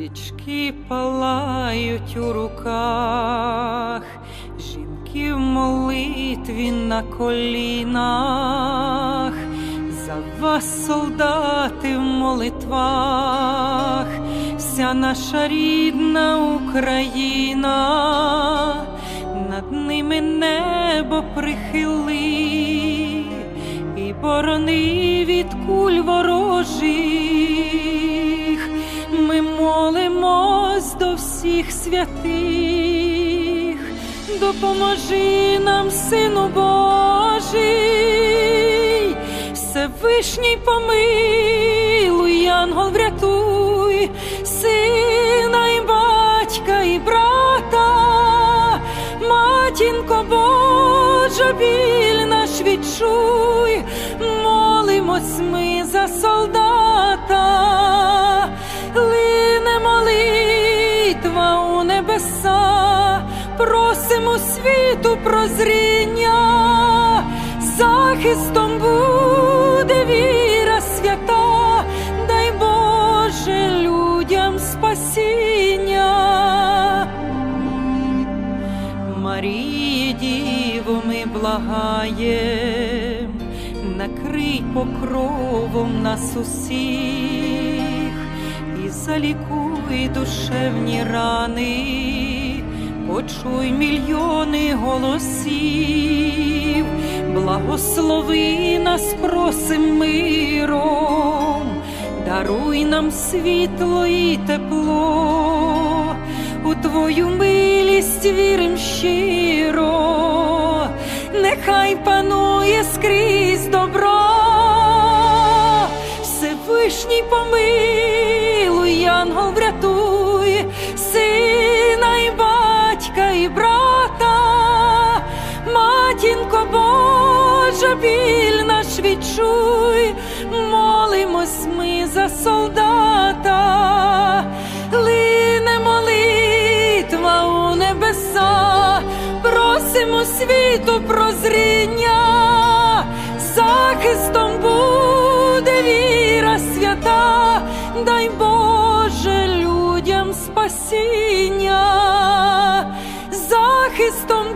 Свічки палають у руках, жінки в молитві на колінах, за вас, солдати, в молитвах, вся наша рідна Україна, над ними небо прихили і борони від куль ворожих. Ми молимось до всіх святих, допоможи нам, Сину Божий, Всевишній помилуй, Янгол врятуй, сина і батька і брата, молимось ми за солдата, лине молитва у небеса, просимо світу прозріння, захистом буде віра свята, дай Боже людям спасіння. Марії, Діво, ми благаєм, накрий покровом нас усіх і залікуй душевні рани, почуй мільйони голосів, благослови нас, просим миром, даруй нам світло і тепло, у Твою милість вірим щиро, нехай панує скрізь молимось ми за солдата, лине молитва у небеса, просимо світу прозріння, захистом буде віра свята, дай Боже людям спасіння, захистом